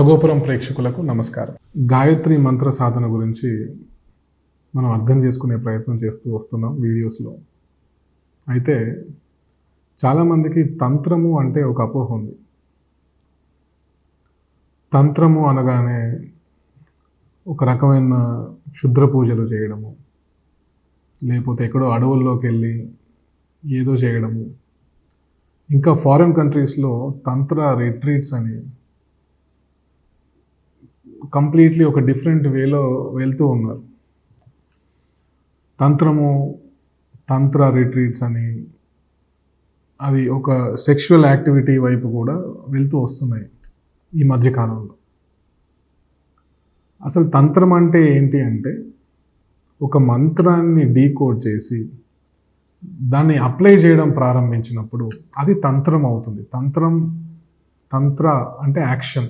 మనగోపురం ప్రేక్షకులకు నమస్కారం. గాయత్రి మంత్ర సాధన గురించి మనం అర్థం చేసుకునే ప్రయత్నం చేస్తూ వస్తున్నాం వీడియోస్లో. అయితే చాలామందికి తంత్రము అంటే ఒక అపోహ ఉంది. తంత్రము అనగానే ఒక రకమైన క్షుద్ర పూజలు చేయడము లేకపోతే ఎక్కడో అడవుల్లోకి వెళ్ళి ఏదో చేయడము. ఇంకా ఫారిన్ కంట్రీస్లో తంత్ర రిట్రీట్స్ అని కంప్లీట్లీ ఒక డిఫరెంట్ వేలో వెళ్తూ ఉన్నారు. తంత్రము తంత్ర రిట్రీట్స్ అని అది ఒక సెక్షువల్ యాక్టివిటీ వైపు కూడా వెళ్తూ వస్తున్నాయి ఈ మధ్యకాలంలో. అసలు తంత్రం అంటే ఏంటి అంటే ఒక మంత్రాన్ని డీకోడ్ చేసి దాన్ని అప్లై చేయడం ప్రారంభించినప్పుడు అది తంత్రం అవుతుంది. తంత్రం తంత్ర అంటే యాక్షన్.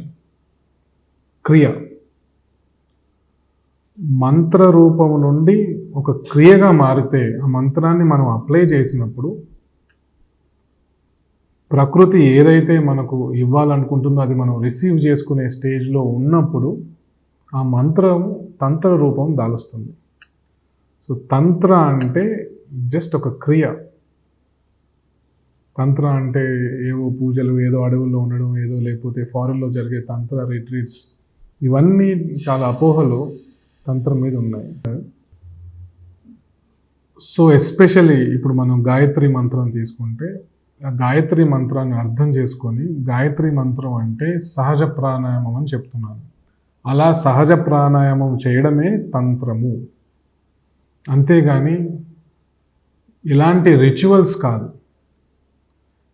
క్రియ. మంత్ర రూపము నుండి ఒక క్రియగా మారితే ఆ మంత్రాన్ని మనం అప్లై చేసినప్పుడు ప్రకృతి ఏదైతే మనకు ఇవ్వాలనుకుంటుందో అది మనం రిసీవ్ చేసుకునే స్టేజ్లో ఉన్నప్పుడు ఆ మంత్రం తంత్ర రూపం దాలుస్తుంది. సో తంత్ర అంటే జస్ట్ ఒక క్రియ. తంత్ర అంటే ఏవో పూజలు ఏదో అడవుల్లో ఉండడం ఏదో లేకపోతే ఫారెన్లో జరిగే తంత్ర రిట్రీట్స్ ఇవన్నీ చాలా అపోహలు తంత్రం మీద ఉన్నాయి. సో ఎస్పెషలీ ఇప్పుడు మనం గాయత్రి మంత్రం తీసుకుంటే ఆ గాయత్రి మంత్రాన్ని అర్థం చేసుకొని గాయత్రి మంత్రం అంటే సహజ ప్రాణాయామం అని చెప్తున్నాను. అలా సహజ ప్రాణాయామం చేయడమే తంత్రము. అంతేగాని ఇలాంటి రిచువల్స్ కాదు.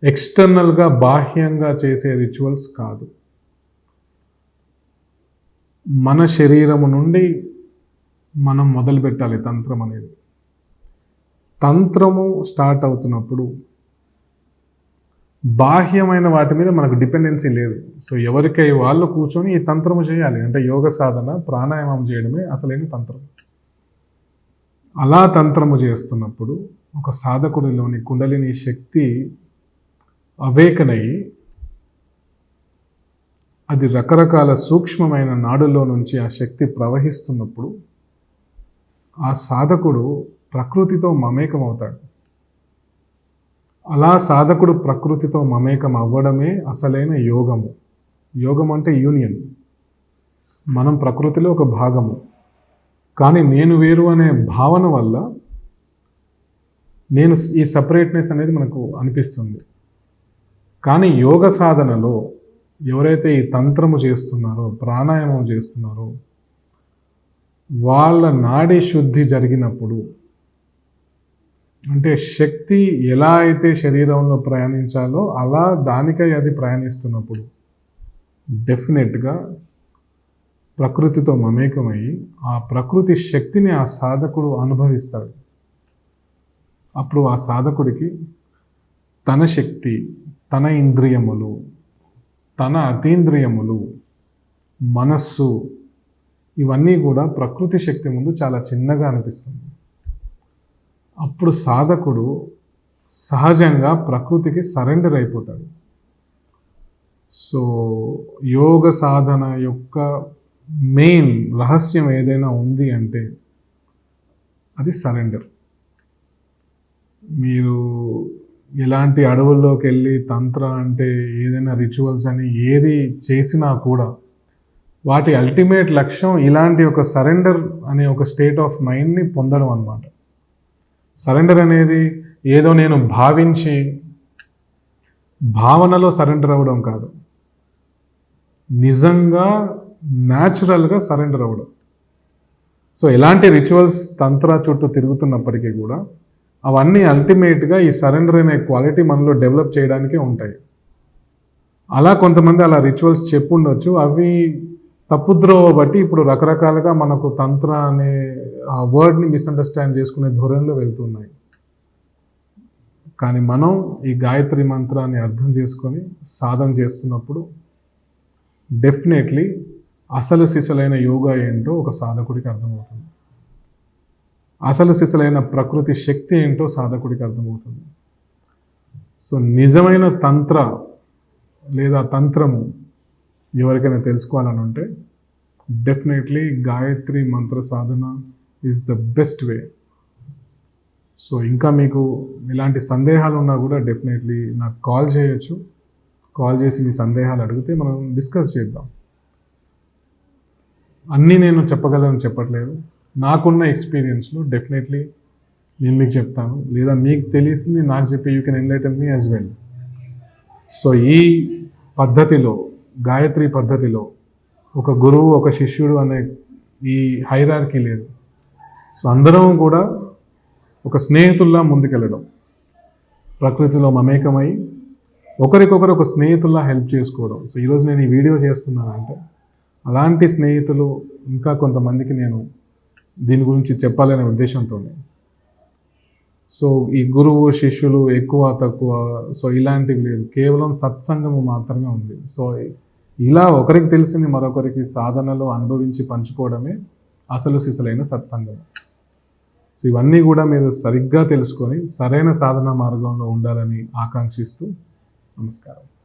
ఎక్స్టర్నల్గా బాహ్యంగా చేసే రిచువల్స్ కాదు. మన శరీరము నుండి మనం మొదలు పెట్టాలి తంత్రం అనేది. తంత్రము స్టార్ట్ అవుతున్నప్పుడు బాహ్యమైన వాటి మీద మనకు డిపెండెన్సీ లేదు. సో ఎవరికై వాళ్ళు కూర్చొని ఈ తంత్రము చేయాలి. అంటే యోగ సాధన ప్రాణాయామం చేయడమే అసలైన తంత్రం. అలా తంత్రము చేస్తున్నప్పుడు ఒక సాధకుడిలోని కుండలిని శక్తి అవేకనై అది రకరకాల సూక్ష్మమైన నాడుల్లో నుంచి ఆ శక్తి ప్రవహిస్తున్నప్పుడు ఆ సాధకుడు ప్రకృతితో మమేకం అవుతాడు అలా సాధకుడు ప్రకృతితో మమేకం అవ్వడమే అసలైన యోగము. యోగం అంటే యూనియన్. మనం ప్రకృతిలో ఒక భాగము. కానీ నేను వేరు అనే భావన వల్ల నేను ఈ సపరేట్నెస్ అనేది మనకు అనిపిస్తుంది. కానీ యోగ సాధనలో ఎవరైతే ఈ తంత్రము చేస్తున్నారో ప్రాణాయామం చేస్తున్నారో వాళ్ళ నాడీ శుద్ధి జరిగినప్పుడు అంటే శక్తి ఎలా అయితే శరీరంలో ప్రయాణించాలో అలా దానికై అది ప్రయాణిస్తున్నప్పుడు డెఫినెట్గా ప్రకృతితో మమేకమయ్యి ఆ ప్రకృతి శక్తిని ఆ సాధకుడు అనుభవిస్తాడు. అప్పుడు ఆ సాధకుడికి తన శక్తి తన ఇంద్రియములు తన అతీంద్రియములు మనస్సు ఇవన్నీ కూడా ప్రకృతి శక్తి ముందు చాలా చిన్నగా అనిపిస్తుంది. అప్పుడు సాధకుడు సహజంగా ప్రకృతికి సరెండర్ అయిపోతాడు. సో యోగ సాధన యొక్క మెయిన్ రహస్యం ఏదైనా ఉంది అంటే అది సరెండర్. మీరు ఎలాంటి అడవుల్లోకి వెళ్ళి తంత్ర అంటే ఏదైనా రిచువల్స్ అని ఏది చేసినా కూడా వాటి అల్టిమేట్ లక్ష్యం ఇలాంటి ఒక సరెండర్ అనే ఒక స్టేట్ ఆఫ్ మైండ్ని పొందడం అన్నమాట. సరెండర్ అనేది ఏదో నేను భావించి భావనలో సరెండర్ అవ్వడం కాదు. నిజంగా న్యాచురల్గా సరెండర్ అవ్వడం. సో ఎలాంటి రిచువల్స్ తంత్ర చుట్టూ తిరుగుతున్నప్పటికీ కూడా అవన్నీ అల్టిమేట్గా ఈ సరెండర్ అనే క్వాలిటీ మనలో డెవలప్ చేయడానికే ఉంటాయి. అలా కొంతమంది అలా రిచువల్స్ చెప్పుండొచ్చు. అవి తప్పుద్రోవ బట్టి ఇప్పుడు రకరకాలుగా మనకు తంత్ర అనే ఆ వర్డ్ని మిస్అండర్స్టాండ్ చేసుకునే ధోరణిలో వెళ్తున్నాయి. కానీ మనం ఈ గాయత్రి మంత్రాన్ని అర్థం చేసుకొని సాధన చేస్తున్నప్పుడు డెఫినెట్లీ అసలు సిసలైన యోగా ఏంటో ఒక సాధకుడికి అర్థమవుతుంది. అసలు సిసలైన ప్రకృతి శక్తి ఏంటో సాధకుడికి అర్థమవుతుంది. సో నిజమైన తంత్ర లేదా తంత్రము ఎవరికైనా తెలుసుకోవాలని ఉంటే definitely Gayatri Mantra Sadhana is the best way so ఇంకా మీకు ఇలాంటి సందేహాలు ఉన్నా కూడా డెఫినెట్లీ నాకు కాల్ చేయొచ్చు. కాల్ చేసి మీ సందేహాలు అడిగితే మనం డిస్కస్ చేద్దాం. అన్నీ నేను చెప్పగలను చెప్పట్లేదు. నాకున్న ఎక్స్పీరియన్స్లో డెఫినెట్లీ నేను మీకు చెప్తాను. లేదా మీకు తెలిసింది నాకు చెప్పి you can enlighten me as well so ఈ పద్ధతిలో గాయత్రి పద్ధతిలో ఒక గురువు ఒక శిష్యుడు అనే ఈ హైరార్కీ లేదు. సో అందరం కూడా ఒక స్నేహితుల్లా ముందుకెళ్ళడం. ప్రకృతిలో మమేకమై ఒకరికొకరు ఒక స్నేహితుల్లా హెల్ప్ చేసుకోవడం. సో ఈరోజు నేను ఈ వీడియో చేస్తున్నానంటే అలాంటి స్నేహితులు ఇంకా కొంతమందికి నేను దీని గురించి చెప్పాలనే ఉద్దేశంతోనే. సో ఈ గురువు శిష్యులు ఎక్కువ తక్కువ సో ఇలాంటివి లేదు. కేవలం సత్సంగము మాత్రమే ఉంది. సో ఇలా ఒకరికి తెలిసింది మరొకరికి సాధనలో అనుభవించి పంచుకోవడమే అసలు సిసలైన సత్సంగం. సో ఇవన్నీ కూడా మీరు సరిగ్గా తెలుసుకొని సరైన సాధన మార్గంలో ఉండాలని ఆకాంక్షిస్తూ నమస్కారం.